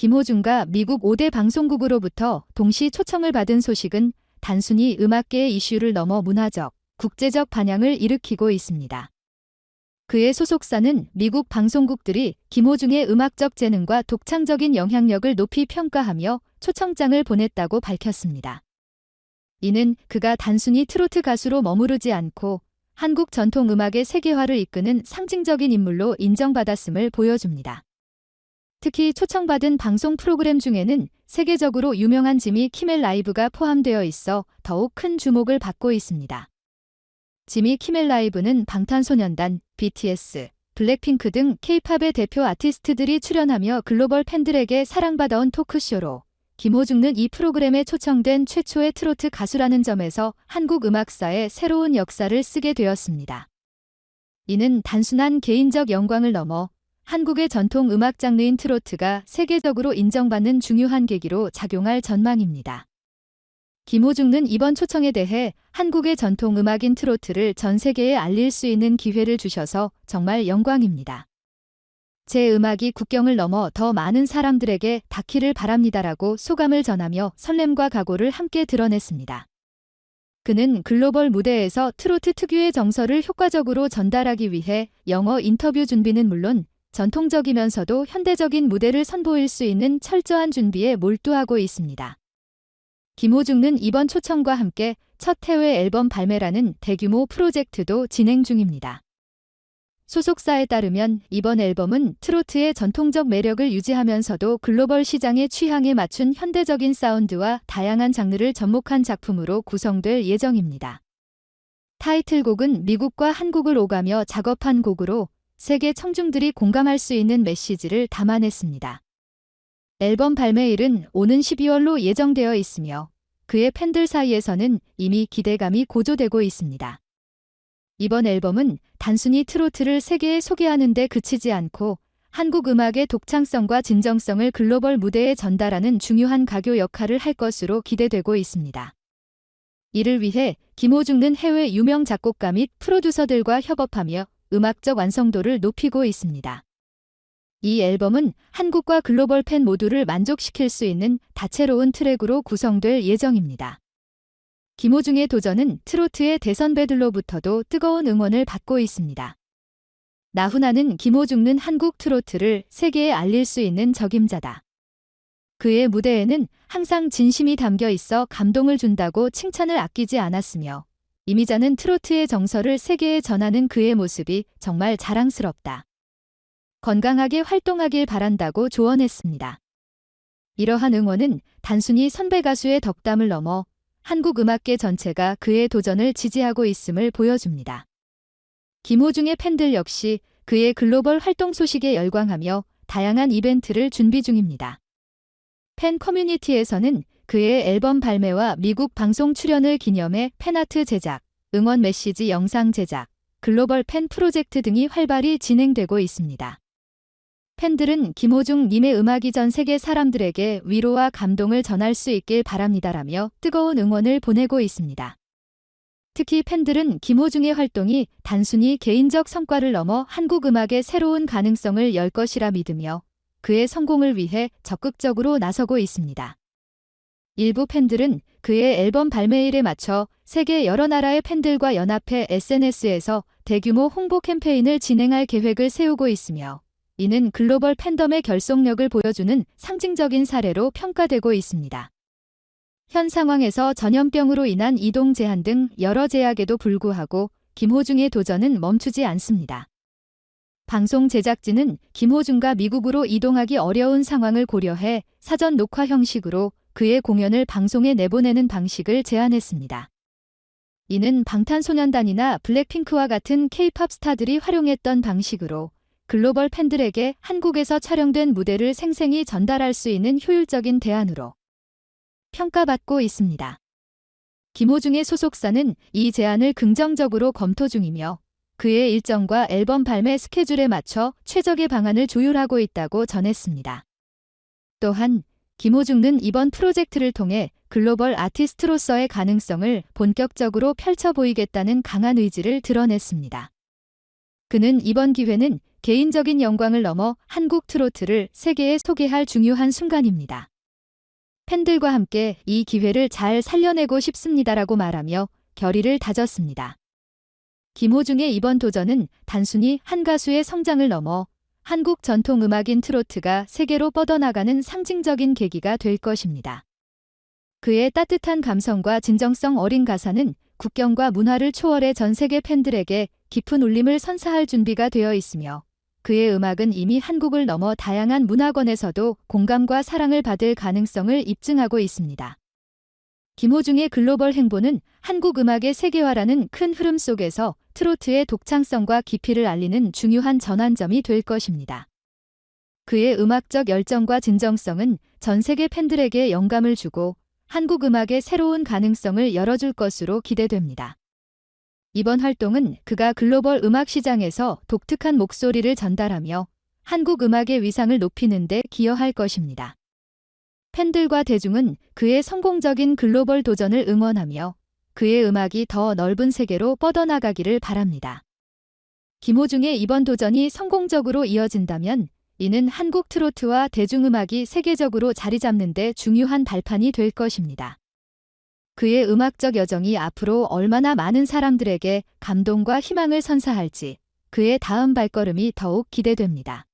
김호중과 미국 5대 방송국으로부터 동시 초청을 받은 소식은 단순히 음악계의 이슈를 넘어 문화적, 국제적 반향을 일으키고 있습니다. 그의 소속사는 미국 방송국들이 김호중의 음악적 재능과 독창적인 영향력을 높이 평가하며 초청장을 보냈다고 밝혔습니다. 이는 그가 단순히 트로트 가수로 머무르지 않고 한국 전통 음악의 세계화를 이끄는 상징적인 인물로 인정받았음을 보여줍니다. 특히 초청받은 방송 프로그램 중에는 세계적으로 유명한 지미 키멜 라이브가 포함되어 있어 더욱 큰 주목을 받고 있습니다. 지미 키멜 라이브는 방탄소년단, BTS, 블랙핑크 등 케이팝의 대표 아티스트들이 출연하며 글로벌 팬들에게 사랑받아온 토크쇼로 김호중은 이 프로그램에 초청된 최초의 트로트 가수라는 점에서 한국 음악사에 새로운 역사를 쓰게 되었습니다. 이는 단순한 개인적 영광을 넘어 한국의 전통 음악 장르인 트로트가 세계적으로 인정받는 중요한 계기로 작용할 전망입니다. 김호중은 이번 초청에 대해 한국의 전통 음악인 트로트를 전 세계에 알릴 수 있는 기회를 주셔서 정말 영광입니다. 제 음악이 국경을 넘어 더 많은 사람들에게 닿기를 바랍니다라고 소감을 전하며 설렘과 각오를 함께 드러냈습니다. 그는 글로벌 무대에서 트로트 특유의 정서를 효과적으로 전달하기 위해 영어 인터뷰 준비는 물론 전통적이면서도 현대적인 무대를 선보일 수 있는 철저한 준비에 몰두하고 있습니다. 김호중은 이번 초청과 함께 첫 해외 앨범 발매라는 대규모 프로젝트도 진행 중입니다. 소속사에 따르면 이번 앨범은 트로트의 전통적 매력을 유지하면서도 글로벌 시장의 취향에 맞춘 현대적인 사운드와 다양한 장르를 접목한 작품으로 구성될 예정입니다. 타이틀곡은 미국과 한국을 오가며 작업한 곡으로 세계 청중들이 공감할 수 있는 메시지를 담아냈습니다. 앨범 발매일은 오는 12월로 예정되어 있으며 그의 팬들 사이에서는 이미 기대감이 고조되고 있습니다. 이번 앨범은 단순히 트로트를 세계에 소개하는 데 그치지 않고 한국 음악의 독창성과 진정성을 글로벌 무대에 전달하는 중요한 가교 역할을 할 것으로 기대되고 있습니다. 이를 위해 김호중은 해외 유명 작곡가 및 프로듀서들과 협업하며 음악적 완성도를 높이고 있습니다. 이 앨범은 한국과 글로벌 팬 모두를 만족시킬 수 있는 다채로운 트랙으로 구성될 예정입니다. 김호중의 도전은 트로트의 대선 배들로부터도 뜨거운 응원을 받고 있습니다. 나훈아는 김호중은 한국 트로트를 세계에 알릴 수 있는 적임자다. 그의 무대에는 항상 진심이 담겨 있어 감동을 준다고 칭찬을 아끼지 않았으며 이미자는 트로트의 정서를 세계에 전하는 그의 모습이 정말 자랑스럽다. 건강하게 활동하길 바란다고 조언했습니다. 이러한 응원은 단순히 선배 가수의 덕담을 넘어 한국 음악계 전체가 그의 도전을 지지하고 있음을 보여줍니다. 김호중의 팬들 역시 그의 글로벌 활동 소식에 열광하며 다양한 이벤트를 준비 중입니다. 팬 커뮤니티에서는 그의 앨범 발매와 미국 방송 출연을 기념해 팬아트 제작, 응원 메시지 영상 제작, 글로벌 팬 프로젝트 등이 활발히 진행되고 있습니다. 팬들은 김호중 님의 음악이 전 세계 사람들에게 위로와 감동을 전할 수 있길 바랍니다라며 뜨거운 응원을 보내고 있습니다. 특히 팬들은 김호중의 활동이 단순히 개인적 성과를 넘어 한국 음악의 새로운 가능성을 열 것이라 믿으며 그의 성공을 위해 적극적으로 나서고 있습니다. 일부 팬들은 그의 앨범 발매일에 맞춰 세계 여러 나라의 팬들과 연합해 SNS에서 대규모 홍보 캠페인을 진행할 계획을 세우고 있으며 이는 글로벌 팬덤의 결속력을 보여주는 상징적인 사례로 평가되고 있습니다. 현 상황에서 전염병으로 인한 이동 제한 등 여러 제약에도 불구하고 김호중의 도전은 멈추지 않습니다. 방송 제작진은 김호중과 미국으로 이동하기 어려운 상황을 고려해 사전 녹화 형식으로 그의 공연을 방송에 내보내는 방식을 제안했습니다. 이는 방탄소년단이나 블랙핑크와 같은 케이팝 스타들이 활용했던 방식으로 글로벌 팬들에게 한국에서 촬영된 무대를 생생히 전달할 수 있는 효율적인 대안으로 평가받고 있습니다. 김호중의 소속사는 이 제안을 긍정적으로 검토 중이며 그의 일정과 앨범 발매 스케줄에 맞춰 최적의 방안을 조율하고 있다고 전했습니다. 또한 김호중은 이번 프로젝트를 통해 글로벌 아티스트로서의 가능성을 본격적으로 펼쳐 보이겠다는 강한 의지를 드러냈습니다. 그는 이번 기회는 개인적인 영광을 넘어 한국 트로트를 세계에 소개할 중요한 순간입니다. 팬들과 함께 이 기회를 잘 살려내고 싶습니다라고 말하며 결의를 다졌습니다. 김호중의 이번 도전은 단순히 한 가수의 성장을 넘어 한국 전통 음악인 트로트가 세계로 뻗어나가는 상징적인 계기가 될 것입니다. 그의 따뜻한 감성과 진정성 어린 가사는 국경과 문화를 초월해 전 세계 팬들에게 깊은 울림을 선사할 준비가 되어 있으며 그의 음악은 이미 한국을 넘어 다양한 문화권에서도 공감과 사랑을 받을 가능성을 입증하고 있습니다. 김호중의 글로벌 행보는 한국 음악의 세계화라는 큰 흐름 속에서 트로트의 독창성과 깊이를 알리는 중요한 전환점이 될 것입니다. 그의 음악적 열정과 진정성은 전 세계 팬들에게 영감을 주고 한국 음악의 새로운 가능성을 열어줄 것으로 기대됩니다. 이번 활동은 그가 글로벌 음악 시장에서 독특한 목소리를 전달하며 한국 음악의 위상을 높이는 데 기여할 것입니다. 팬들과 대중은 그의 성공적인 글로벌 도전을 응원하며 그의 음악이 더 넓은 세계로 뻗어나가기를 바랍니다. 김호중의 이번 도전이 성공적으로 이어진다면 이는 한국 트로트와 대중음악이 세계적으로 자리 잡는 데 중요한 발판이 될 것입니다. 그의 음악적 여정이 앞으로 얼마나 많은 사람들에게 감동과 희망을 선사할지 그의 다음 발걸음이 더욱 기대됩니다.